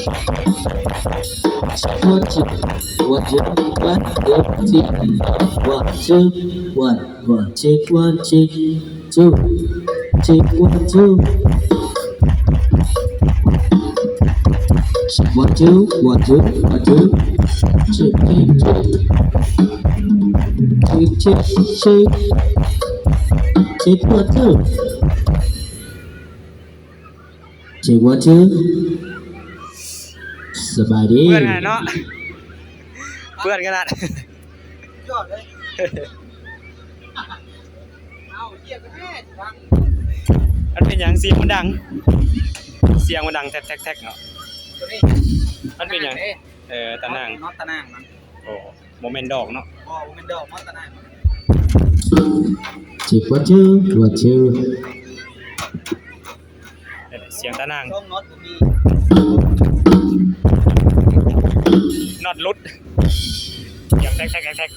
One two, one one two, two, one two. Check one two. สบายดี เพื่อนกันเนาะ เพื่อนกันนะยอดเลยเอาเหี้ยกันแม่ดังมันเป็นอย่างเสียงมันดัง เสียงมันดังแท็กแท็กแท็กเนาะตัวนี้มันเป็นอย่างเอ๊ะเออตะนางน็อตตะนางมันโอ้โมเมนต์ดอกเนาะอ๋อมันเป็นดอกน็อตตะนางมัน Check one two, one two. เสียงตะนางช่องน็อตมั น็อตลุดเสียงแท็กแท็กแท็ก